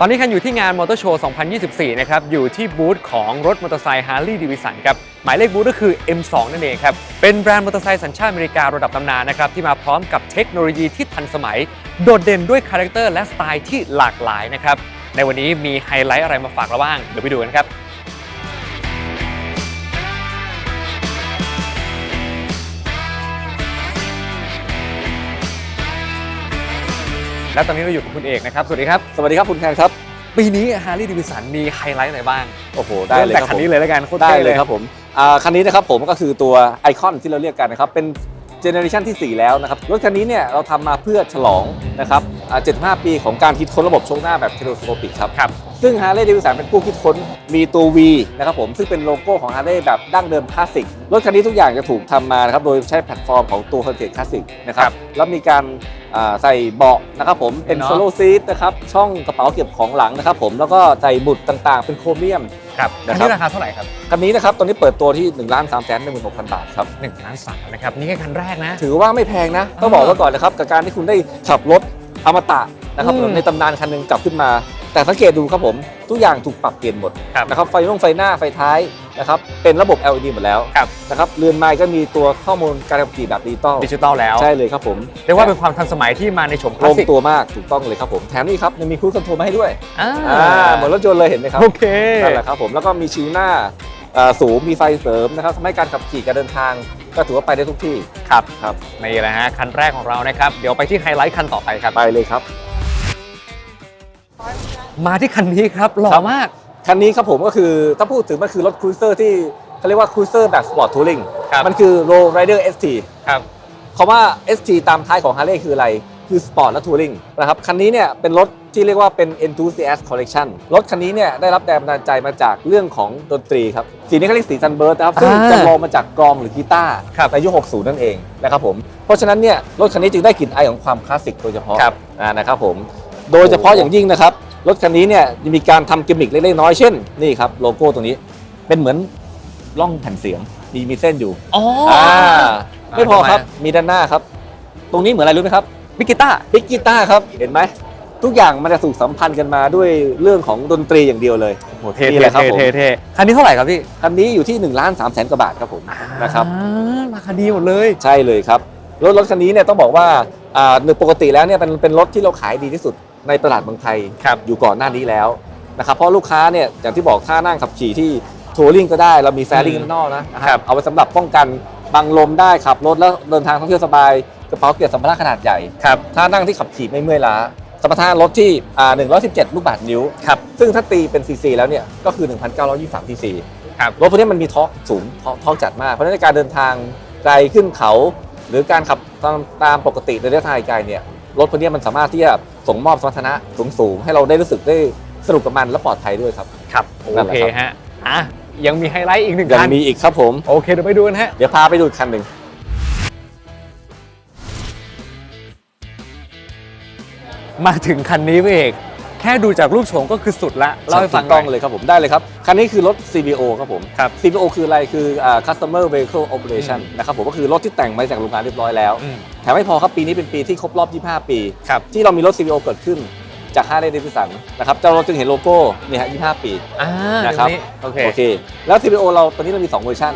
ตอนนี้คันอยู่ที่งานมอเตอร์โชว์ 2024 นะครับ อยู่ที่บูธของรถมอเตอร์ไซค์ Harley Davidson ครับ หมายเลขบูธก็คือ M2 นั่นเองครับ เป็นแบรนด์มอเตอร์ไซค์สัญชาติอเมริการะดับตำนานนะครับ ที่มาพร้อมกับเทคโนโลยีที่ทันสมัย โดดเด่นด้วยคาแรคเตอร์และสไตล์ที่หลากหลายนะครับ ในวันนี้มีไฮไลท์อะไรมาฝากเราบ้าง เดี๋ยวไปดูกันครับ และตอนนี้เราอยู่กับคุณเอกนะครับ สวัสดีครับ สวัสดีครับคุณแคนครับ ปีนี้ Harley Davidson มีไฮไลท์อะไรบ้างโอ้โห ได้เลยริ่มคจากรับคันผมนี้เลยแล้วกันโคตรได้ท่เลยครับผมอ่าคันนี้นะครับผมก็คือตัวไอคอนที่เราเรียกกันนะครับ เป็นเจเนอเรชันที่ 4 แล้วนะครับ รถคันนี้เนี่ยเราทำมาเพื่อฉลองนะครับอ่า75 ปีของการคิดค้นระบบโชคหน้าแบบเทโลสโคปิกครับ ครับ ซึ่ง Harley Davidson เป็นผู้คิดค้นมีตัว V นะครับผมซึ่งเป็นโลโก้ของ Harley แบบดั้งเดิมคลาสสิกรถคันนี้ทุกอย่างจะถูกทำมานะครับโดยใช้แพลตฟอร์มของตัว Heritage Classic นะคครัรับบ แล้วมีการอ่า ใส่เบาะนะครับผมเป็นเนาะโซโล่ซีทนะครับช่องกระเป๋าเก็บของหลังนะครับผมแล้วก็ใส่บุตรต่างๆ เป็นโครเมียม ครับนะคันครับนี้ราคาเท่าไหร่ครับคันนี้นะครับตอนนี้เปิดตัวที่1นึ่งล้านสามแสนหนึ่งหมื่นหกพันบาทครับ1ล้านสามนะครับนี่แค่คันแรกนะ ถือว่าไม่แพงนะต้องอ่าบอกไว้ก่อนนะครับกับการที่คุณได้ขับรถอมตะนะครับอืมในตำนานคันหนึงกลับขึ้นมา แต่สังเกตดูครับผม ทุกอย่างถูกปรับเปลี่ยนหมดครับนะครับไฟนุ่งไฟหน้าไฟท้ายนะครับเป็นระบบ LED หมดแล้วครับ นะครับเรือนไม้ก็มีตัวข้อมูลการขับขี่แบบดิจิตอลดิจิตอลแล้วใช่เลยครับผมเรียกว่าเป็นความทันสมัยที่มาในโฉมคลลาสงสิกตัวมากถูกต้องเลยครับผมแถมนี่ครับยังมีครูคอนโทรลมาให้ด้วยอ่าอ่าเหมือนรถยนต์เลยเห็นไหมครับ โอเคนั่นแหละครับผมแล้วก็มีชิวหน้าเอ่อสูงมีไฟเสริมนะครับทำให้การขับขี่การเดินทางก็ถือว่าไปได้ทุกที่ครับครับนี่แหละฮะคันแรกของเรานะครับ เดี๋ยวไปที่ไฮไลท์คันต่อไปครับ ไปเลยครับ มาที่คันนี้ครับหล่อครับมาก คันนี้ครับผมก็คือถ้าพูดถึงมันคือรถครูเซอร์ที่เขาเรียกว่าครูเซอร์แบบสปอร์ตทัวริงครับมันคือ Road Rider ST ครับคำว่า ST ตามท้ายของ Harley คืออะไร คือสปอร์ตและทัวริงนะครับ คันนี้เนี่ยเป็นรถที่เรียกว่าเป็น enthusiast collection รถคันนี้เนี่ยได้รับแรงบันดาลใจมาจากเรื่องของดนตรีครับ สีนี้เขาเรียกสีซันเบิร์ดนะครับ ซึ่งอ่าจำลองมาจากกลองหรือกีตาร์ครับในยุค 60 นั่นเองนะครับผม เพราะฉะนั้นเนี่ยรถคันนี้จึงได้กลิ่นไอายของความคลาสสิกโดยเฉพาะครับอ่านะครับผม โดยเฉพาะอย่างยิ่งนะครับ รถคันนี้เนี่ยจะมีการทำกิมมิคเล็กๆน้อยๆเช่นนี่ครับโลโก้ตรงนี้เป็นเหมือนร่องแผ่นเสียงมีมีเส้นอยู่อ๋ออ่าอ่าไม่พอครับทำไมมีด้านหน้าครับ ตรงนี้เหมือนอะไรรู้ไหมครับบิกิต้าปิกกีตาร์ครับเห็นไหมทุกอย่างมันจะถูกสัมพันธ์กันมาด้วยเรื่องของดนตรีอย่างเดียวเลยโหเท่นี่เท่แหละครับเท่ผมเท่เท่คันนี้เท่าไหร่ครับพี่คันนี้อยู่ที่1นึ่งล้านสามแสนกว่าบาทครับผมนะครับอ่าราคาดีหมดเลย ใช่เลยครับรถรถคันนี้เนี่ยต้องบอกว่าอ่าโดยปกติแล้วเนี่ยเป็นเป็นรถที่เราขายดีที่สุด ในตลาดเมืองไทยครับอยู่ก่อนหน้านี้แล้วนะครับเพราะลูกค้าเนี่ยอย่างที่บอกท่านั่งขับขี่ที่ทัวริงก็ได้เรามีแฟริ่งอืมข้างนอกนะนะคครัรับบเอาไว้สำหรับป้องกันบังลมได้ขับรถแล้วเดินทางท่องเที่ยวสบายกระเป๋าเกียรสัมภาระขนาดใหญ่ครับท่านั่งที่ขับขี่ไม่เมื่อยล้าสมรรถนะรถที่อ่า117 ลูกบาศก์นิ้วครับซึ่งถ้าตีเป็นซีซีแล้วเนี่ยก็คือ 1,923ซีซีครับรถพวกนี้มันมีทอร์กสูงทอร์กทอร์กจัดมากเพราะฉะนั้นในการเดินทางไกลขึ้นเขา หรือการขับตามตามปกติในระยะทางไกลเนี่ย รถพวกนี้มันสามารถที่จะส่งมอบสมรรถนะสูงๆให้เราได้รู้สึกได้สนุกกับมันและปลอดภัยด้วยครับ ครับโอนั่นแหละเคครับฮะอะยังมีไฮไลท์อีกหนึ่งยังคันมีอีกครับผม โอเคเดี๋ยวไปดูกันฮะ เดี๋ยวพาไปดูอีกคันหนึ่งมาถึงคันนี้พี่เอก แค่ดูจากรูปโฉมก็คือสุดละเล่าให้ฟังถูกหน่ต้ออยงเลยครับผมได้เลยครับ คันนี้คือรถ CVO ครับผม ครับ CVO คืออะไรคืออ่า Customer Vehicle Operation อืมนะครับผมก็คือรถที่แต่งมาจากโรงงานเรียบร้อยแล้ว อืมแถมไม่พอครับปีนี้เป็นปีที่ครบรอบ 25 ปี ครับ ที่เรามีรถ CVO เกิดขึ้นจาก Harley Davidson นะครับเราจึงเห็นโลโก้นี่ฮะ25 ปี อ่านะครับเดี๋ยวโอเค โอเค แล้ว CVO เราตอนนี้เรามี 2 เวอร์ชัน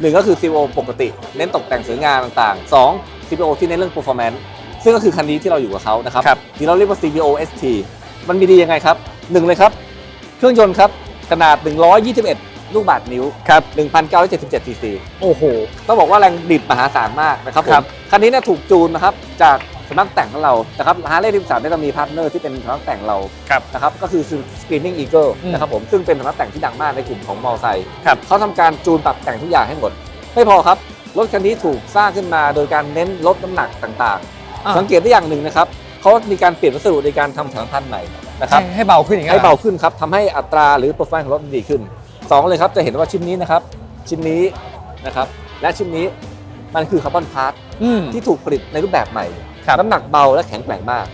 หนึ่งก็คือ CVO ปกติ เน้นตกแต่งสวยงามต่างๆ 2 CVO ที่เน้นเรื่อง performance ซึ่งก็คือคันนี้ที่เราอยู่กับเขานะครับครับ ที่เราเรียกว่า CVO ST มันมีดียังไงครับหนึ่งเลยครับ เครื่องยนต์ครับขนาด 121 ลูกบาศก์นิ้วครับ1,977ซีซีโอ้โห ต้องบอกว่าแรงบิดมหาศาลมากนะครับผครัมบคันนี้เนี่ยถูกจูนนะครับจากสำนักแต่งของเรานะครับฮาร์เลย์ดิมสันเนี่ยเรามีพาร์ทเนอร์ที่เป็นสำนักแต่งเราครับนะครับก็คือ Screaming Eagle อืมนะครับผมซึ่งเป็นสำนักแต่งที่ดังมากในกลุ่มของมอไซค์ครับ เขาทำการจูนปรับแต่งทุกอย่างให้หมด ไม่พอครับ รถคันนี้ถูกสร้างขึ้นมาโดยการเน้นลดน้ำหนักต่างอ่าๆสังเกตได้อย่างหนึ่งนะครับ เขามีการเปลี่ยนวัสดุในการทำถังพันใหม่นะครับให้ให้เบาขึ้นอย่างเงี้ยให้เบาขึ้นครับทำให้อัตราหรือโปรไฟล์ของรถมันดีขึ้นสองเลยครับจะเห็นว่าชิ้นนี้นะครับ ชิ้นนี้นะครับ และชิ้นนี้มันคือคาร์บอนพาร์ทอืม ที่ถูกผลิตในรูปแบบใหม่ ครับ น้ำหนักเบาและแข็งแกร่งมาก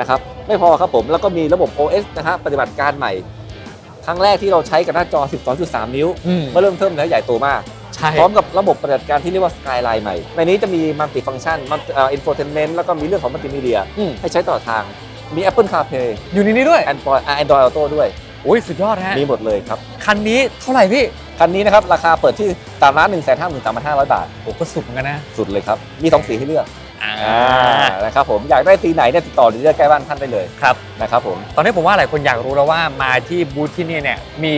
นะครับ ไม่พอครับผมแล้วก็มีระบบ OS นะฮะปฏิบัติการใหม่ ครั้งแรกที่เราใช้กับหน้าจอ 12.3 นิ้ว อืม เมื่อเริ่มเทิมแล้วใหญ่โตมากใช่ พร้อมกับระบบปฏิบัติการที่เรียกว่า Skyline ใหม่ ในนี้จะมีมัลติฟัง c t ชันมัลติอินโฟเทนเมนต์แล้วก็มีเรื่องของมัลติมีเดียอืมให้ใช้ต่อทางมี Apple CarPlay อยู่ในนี้ด้วย Android อ่า Android Auto ด้วยโอ้ยสุดยอดฮะมีหมดเลยครับ คันนี้เท่าไหร่พี่ คันนี้นะครับ ราคาเปิดที่ตามร้าน1 5 3 5 0 0บาทโอ้ก็สุดเหมือนกันนะ สุดเลยครับ มีสองสีให้เลือกอ่าอ่านะครับผมอยากได้สีไหนเนี่ยติดต่อดีลเลอร์ใกล้บ้านท่านได้เลยครับนะครับผมตอนนี้ผมว่าหลายคนอยากรู้แล้วว่ามาที่บูธที่นี่เนี่ยมี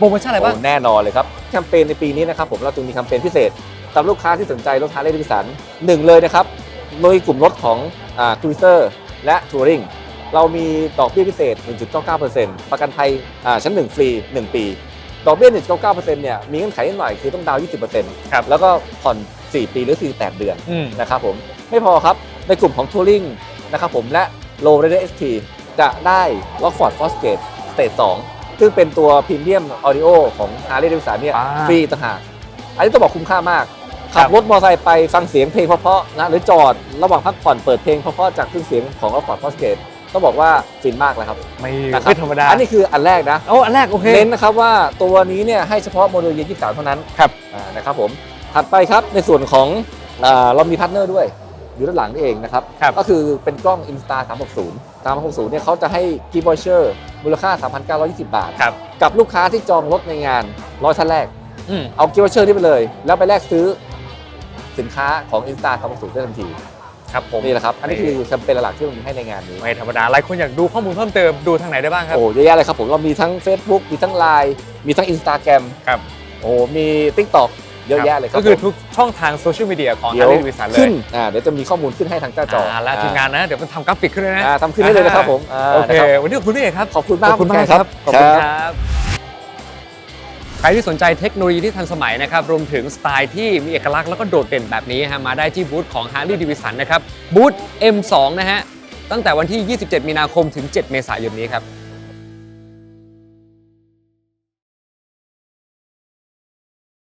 โปรโมชั่นอะไรบ้าง โอ้แน่นอนเลยครับแคมเปญในปีนี้นะครับผมเราจึงมีแคมเปญพิเศษสำหรับลูกค้าที่สนใจรถฮาร์เลย์ดิวิสันหนึ่งเลยนะครับโดยกลุ่มรถของอ่าครูเซอร์และทัวริงเรามีดอกเบี้ยพิเศษ 1.99%ประกันภัยอ่าชั้น 1 ฟรี 1 ปี ดอกเบี้ย 1.99%เนี่ย มีเงื่อนไขนิดหน่อยคือต้องดาวน์20%ครับแล้วก็ผ่อน 4 ปีหรือ 48 เดือนอืมนะครับผม ไม่พอครับ ในกลุ่มของ Touring นะครับผมและ Low Rider ST จะได้ Rockford Fosgate Stage 2 ซึ่งเป็นตัวพรีเมียมออดิโอของ Harley Davidson เนี่ยอ่าฟรีต่างหากอันนี้ต้องบอกคุ้มค่ามาก ครัขับบ รถมอเตอร์ไซค์ไปฟังเสียงเพลงเพราะๆนะหรือจอดระหว่างพักผ่อนเปิดเพลงเพราะๆจากเครื่องเสียงของ Rockford Fosgate ต้องบอกว่าฟินมากเลยครับไม่นะครัไม่ธรรมดาอันนี้คืออันแรกนะ โอ้อันแรกโอเค เน้นนะครับว่าตัวนี้เนี่ยให้เฉพาะโมเดลเยีย23 เท่านั้นครับ อ่านะครับผม ถัดไปครับในส่วนของอ่าเรามีพาร์ทเนอร์ด้วย อยู่ด้านหลังนี่เองนะครับ ครับก็คือเป็นกล้อง Insta 360 360เนี่ยเขาจะให้กีบอยเชอร์มูลค่า 3,920 บาท ครับ กับลูกค้าที่จองรถในงานร้อยท่านแรก อืมเอากีบอยเชอร์นี่ไปเลย แล้วไปแลกซื้อสินค้าของ Insta 360ได้ทันที ครับผมนี่แหละครับ อันนี้คือแคมเปญหลักๆที่เรามีให้ในงานนี้ ไม่ธรรมดาหลายคนอยากดูข้อมูลเพิ่มเติมดูทางไหนได้บ้างครับ โอ้เยอะแยะเลยครับผมเรามีทั้ง Facebook มีทั้ง Line มีทั้ง Instagram ครับ โอ้มี TikTok เยอะแยะเลยครับก็คือผมทุกช่องทางโซเชียลมีเดียของเดี๋ฮายวร์ลีย์วิสันเลยขึ้นอ่าเดี๋ยวจะมีข้อมูลขึ้นให้ทางหน้าจออ่าและทีมงานนะ เดี๋ยวมันทำกราฟิกขึ้นเลยนะอ่าทำขึ้นให้เลยนะครับผมอ่าโอเคนะครับวันนี้ขอบคุณพี่เอกครับขอบคุณมากขอบคุณมากคครัรับบขอบคุณครับใครที่สนใจเทคโนโลยีที่ทันสมัยนะครับ รวมถึงสไตล์ที่มีเอกลักษณ์แล้วก็โดดเด่นแบบนี้ฮะมาได้ที่บูธของ Harley Davidson นะครับบูธ M2 นะฮะตั้งแต่วันที่ 27 มีนาคมถึง 7 เมษายนนี้ครับ